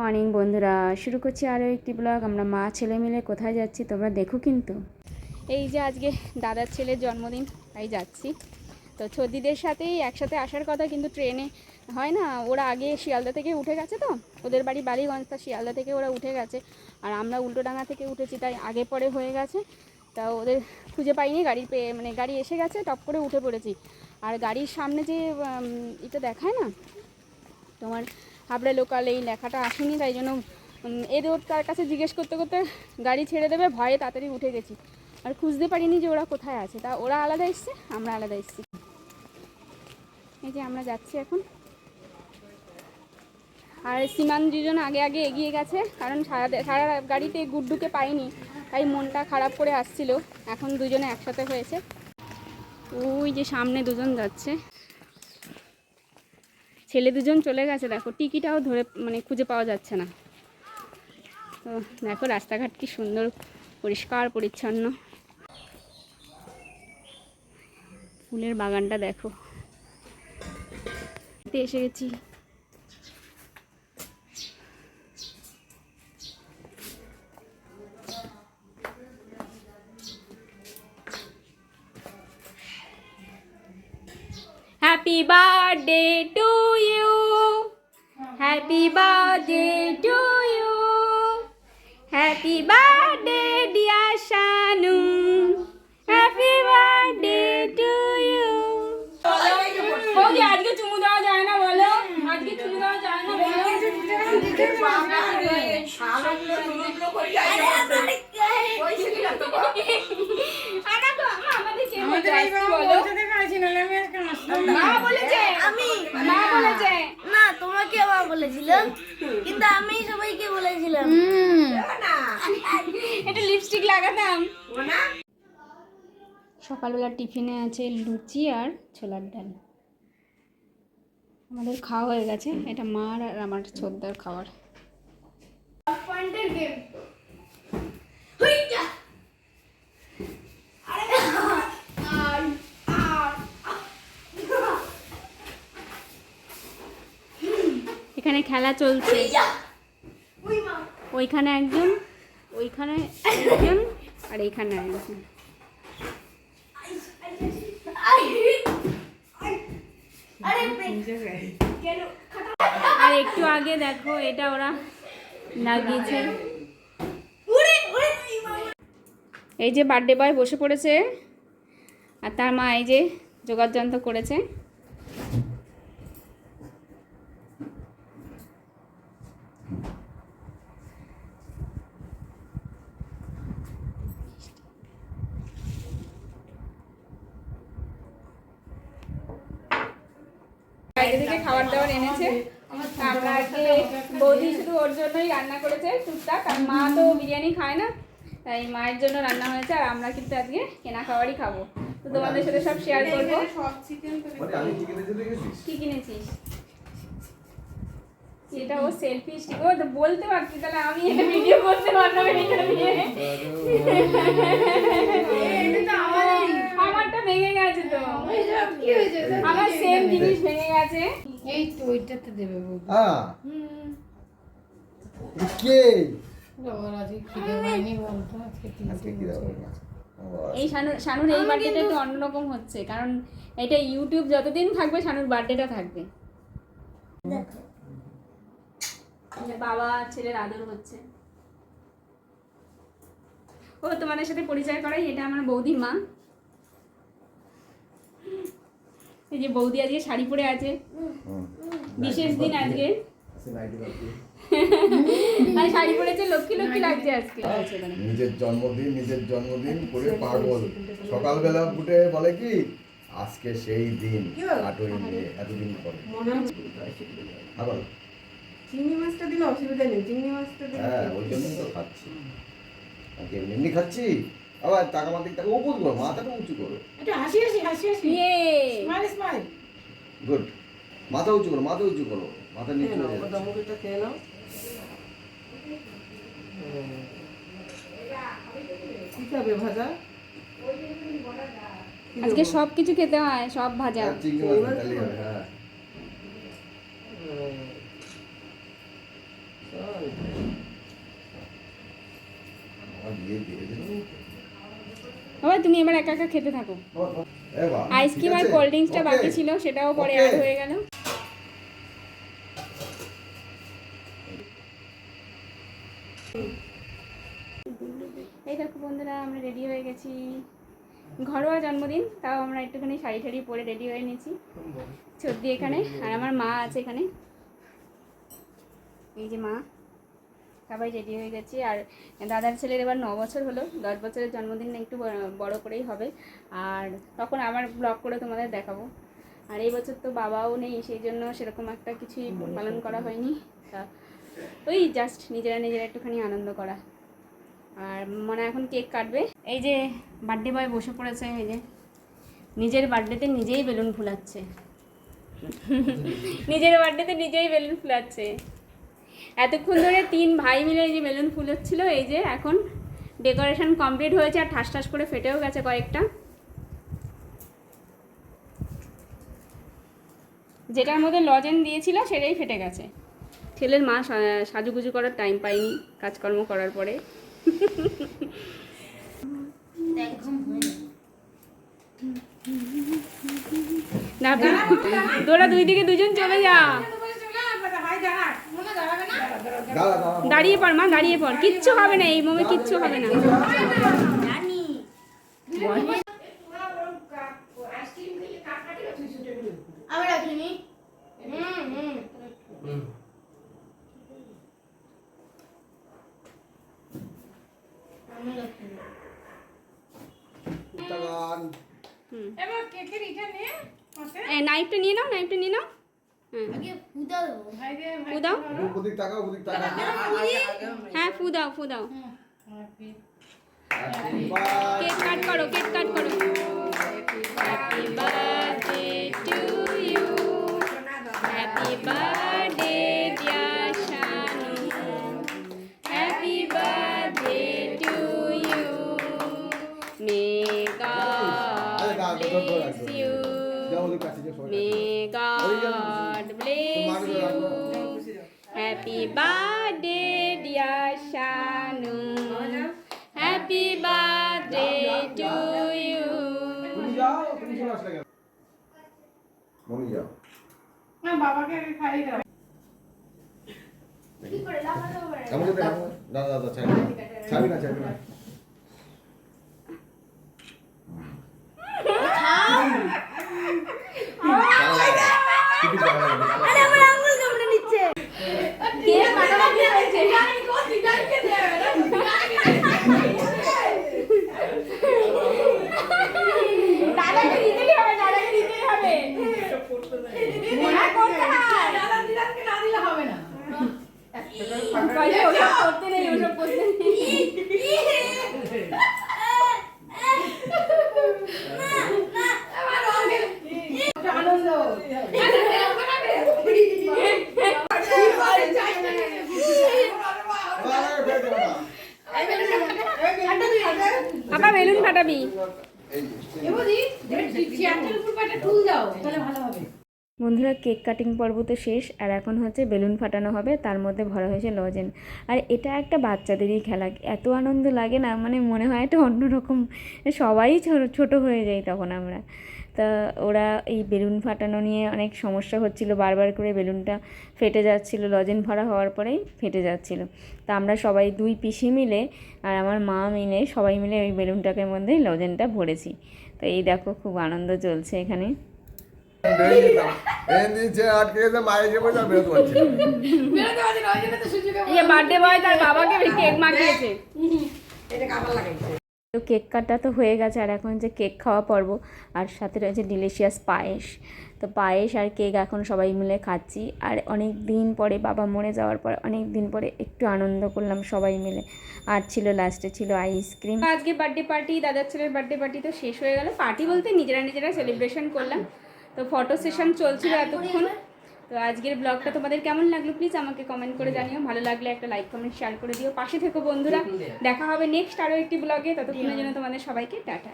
Morning বন্ধুরা। শুরু করছি আরও একটি ব্লগ আমরা মা, ছেলে মিলে কোথায় যাচ্ছি তোমরা দেখো কিন্তু। এই যে আজকে দাদার ছেলের জন্মদিন, তাই যাচ্ছি। তো ছদিদের সাথেই একসাথে আসার কথা, কিন্তু ট্রেনে হয় না, ওরা আগে শিয়ালদা থেকে উঠে গেছে তো, ওদের বাড়ি বালিগঞ্জ, তা শিয়ালদা থেকে ওরা উঠে গেছে। আর আমরা উল্টোডাঙ্গা থেকে উঠেছি, তাই আগে পরে হয়ে গেছে। তা ওদের খুঁজে পাইনি, গাড়ি পেয়ে মানে গাড়ি এসে গেছে, টপ করে উঠে পড়েছি। আর গাড়ির সামনে যে এটা দেখায় না, তোমার হাবড়া লোকাল এই লেখাটা আসেনি, তাই জন্য এর তার কাছে জিজ্ঞেস করতে করতে গাড়ি ছেড়ে দেবে, ভয়ে তাড়াতাড়ি উঠে গেছি। আর খুঁজতে পারিনি যে ওরা কোথায় আছে। তা ওরা আলাদা এসছে, আমরা আলাদা এসছি। এই যে আমরা যাচ্ছি এখন। আর সীমান দুজন আগে আগে এগিয়ে গেছে, কারণ সারা সারা গাড়িতে গুড্ডুকে পাইনি, তাই মনটা খারাপ করে আসছিল। এখন দুজনে একসাথে হয়েছে। ওই যে সামনে দুজন যাচ্ছে। ছেলে দুজন চলে গেছে, দেখো, টিকিটাও ধরে মানে খুঁজে পাওয়া যাচ্ছে না। তো দেখো, রাস্তাঘাট কি সুন্দর, পরিষ্কার, পরিচ্ছন্ন। ফুলের বাগানটা দেখো। এসে গেছি। Happy birthday to happy birthday to you happy birthday dear Shanu happy birthday to you বৌদি আজকে চুমু দেওয়া যায় না বলো? আজকে চুমু দেওয়া যায় না আমাদের বলছে আমি মা বলেছিল কিন্তু আমি সবাইকে বলেছিলাম। একটু লিপস্টিক লাগাতাম। সকালবেলা টিফিনে আছে লুচি আর ছোলার ডাল। আমাদের খাওয়া হয়ে গেছে। এটা মার আর আমার ছোদ্দার খাবার। এখানে খেলা চলছে। ওইখানে একজন ওইখানে একজন আর এইখানে একজন। আর একটু আগে দেখো এটা ওরা লাগিয়েছে। এই যে বার্থডে বয় বসে পড়েছে আর তার মা এই যে যোগাযন্ত্র করেছে। বাইরে থেকে খাবার দাবার এনেছে। আমরা আজকে বৌদি শুধু ওর জন্যই রান্না করেছে টুকটাক আর মা তো বিরিয়ানি খায় না তাই মায়ের জন্য রান্না হয়েছে আর আমরা কিন্তু আজকে কেনা খাবারই খাব। তো তোমাদের সাথে সব শেয়ার করব। মানে কি কিনেছিস? এটা ও সেলফি স্টিক ও তো বলতে পারছি তাহলে আমি এটা ভিডিও করতে পারলাম এটা নিয়ে আমারটা ভেঙে গেছে তো। আমার সেম জিনিস ভেঙে গেছে। এই তো ওইটাতে দেবে হ্যাঁ। কে। এই শানুর এই বার্থডেটা একটু অন্যরকম হচ্ছে কারণ এটা ইউটিউব যতদিন থাকবে শানুর বার্থডেটা থাকবে। বাবা ছেলের আদর হচ্ছে। ও তোমাদের সাথে পরিচয় করাই এটা আমার বৌদির মা। এই যে বৌদি আজকে শাড়ি পরে আছে। বিশেষ দিন আজকে। আর শাড়ি পরেছে লক্ষ্মী লক্ষ্মী লাগছে আজকে। নিজের জন্মদিন নিজের জন্মদিন পাগল। সকালবেলা উঠে বলে কি আজকে সেই দিন আটই মে এতদিন পরে। আবার চিংড়ি মাছটা দিলে অসুবিধা নেই চিংড়ি মাছটা দিলে হ্যাঁ ওই জন্যই তো খাচ্ছি। এমনি এমনি খাচ্ছি আবার টাকা মাতিক টাকা উপর করো মাথাটা উঁচু করো। একটু হাসি গুড মাথা উঁচু করো মাথা উঁচু করো। মাথা নিচু খেয়ে নাও আজকে সব কিছু খেতে হয় সব ভাজা। হ্যাঁ, চিংড়ি হ্যাঁ। তুমি এবার একা একা খেতে থাকো। আইসক্রিম আর কোল্ড ড্রিঙ্কসটা বাকি ছিল সেটাও পরে অ্যাড হয়ে গেল। এই দেখো বন্ধুরা আমরা রেডি হয়ে গেছি। ঘরোয়া জন্মদিন তাও আমরা একটুখানি শাড়ি ঠাড়ি পরে রেডি হয়ে নিয়েছি। সর্দি এখানে আর আমার মা আছে এখানে। এই যে মা। সবাই রেডি হয়ে গেছি। আর দাদার ছেলের এবার ন বছর হলো। দশ বছরের জন্মদিন একটু বড়- করেই হবে। আর তখন আমার ব্লগ করে তোমাদের দেখাবো। আর এই বছর তো বাবাও নেই সেই জন্য সেরকম একটা কিছুই পালন করা হয়নি। তা ওই জাস্ট নিজেরা নিজেরা একটুখানি আনন্দ করা। আর মনে এখন কেক কাটবে। এই যে বার্থডে বয় বসে পড়েছে এই যে নিজের বার্থডেতে নিজেই বেলুন ফুলাচ্ছে। নিজের বার্থডেতে নিজেই বেলুন ফুলাচ্ছে। এতক্ষণ ধরে তিন ভাই মিলে এই যে বেলুন ফুলোচ্ছিল এই যে এখন ডেকোরেশন কমপ্লিট হয়েছে আর ঠাস ঠাস করে ফেটেও গেছে কয়েকটা। যেটার মধ্যে লজেন দিয়েছিল সেটাই ফেটে গেছে। ছেলের মা সাজুগুজু করার টাইম পাইনি কাজকর্ম করার পরে। তোরা দুই দিকে দুজন চলে যা। দাঁড়িয়ে পড় মা দাঁড়িয়ে পড়। কিচ্ছু হবে না এই মোমে কিচ্ছু হবে না। নাইফটা নিয়ে নাও নাইফটা নিয়ে নাও। ফু দাও। হ্যাঁ ফু দাও ফু দাও কেক কাট করো cake cut dear Shanu happy birthday to you তুমি যাও, তুমি চলে আসলে কেন? মনি যাও। না বাবাকে খাই দাও কি করে লাফাতে হবে এমন করে দেখো। দাঁড়া, দাঁড়া, ছাড়বি না। ছাড়বি না, ছাড়বি না। দাঁড়া, দাঁড়া। টিকিট দাঁড়া, দাঁড়া, দাঁড়া। আরে আমার আঙ্গুল কামড়ে নিচ্ছে কে মারামারি হয়েছে দাদাকে দিতেই হবে দাদাকে দিতেই হবে মনে করতে হয় কইলে ওসব করতে নেই ওসব করতে নেই আরে, বের করো না। আপা বেলুন ফাটাবি এই বন্ধুরা, কেক কাটিং পর্ব তো শেষ, আর এখন হচ্ছে বেলুন ফাটানো হবে, তার মধ্যে ভরা হয়েছে লজেন। আর এটা একটা বাচ্চাদেরই খেলা, এত আনন্দ লাগে না মানে মনে হয় একটা অন্যরকম, সবাই ছোট হয়ে যাই তখন আমরা। তা ওরা এই বেলুন ফাটানো নিয়ে অনেক সমস্যা হচ্ছিল, বারবার করে বেলুনটা ফেটে যাচ্ছিল, লজেন ভরা হওয়ার পরেই ফেটে যাচ্ছিল। তা আমরা সবাই দুই পিসি মিলে, আর আমার মা মিলে সবাই মিলে ওই বেলুনটাকে মধ্যে লজেনটা ভরেছি। তো এই দেখো খুব আনন্দ চলছে এখানে। বার্থডে বয় তার বাবাকে কেক মাখিয়েছে। তো কেক কাটা তো হয়ে গেছে, আর এখন যে কেক খাওয়া পর্ব, আর সাথে রয়েছে ডিলিশিয়াস পায়েস। তো পায়েস আর কেক এখন সবাই মিলে খাচ্ছি, আর অনেক দিন পরে বাবা মরে যাওয়ার পর অনেক দিন পরে একটু আনন্দ করলাম সবাই মিলে। আর ছিল লাস্টে ছিল আইসক্রিম আজকে বার্থডে পার্টি দাদার ছেলের বার্থডে পার্টি তো শেষ হয়ে গেল। পার্টি বলতে নিজেরা নিজেরা সেলিব্রেশন করলাম। তো ফটো সেশন চলছিল এতক্ষণ। তো আজকের ব্লগটা তোমাদের কেমন লাগল? প্লিজ আমাকে কমেন্ট করে জানিও। ভালো লাগলে একটা লাইক কমেন্ট শেয়ার করে দিও। পাশে থেকো বন্ধুরা। দেখা হবে নেক্সট আরও একটি ব্লগে ততক্ষণের জন্য তোমাদের সবাইকে টাটা।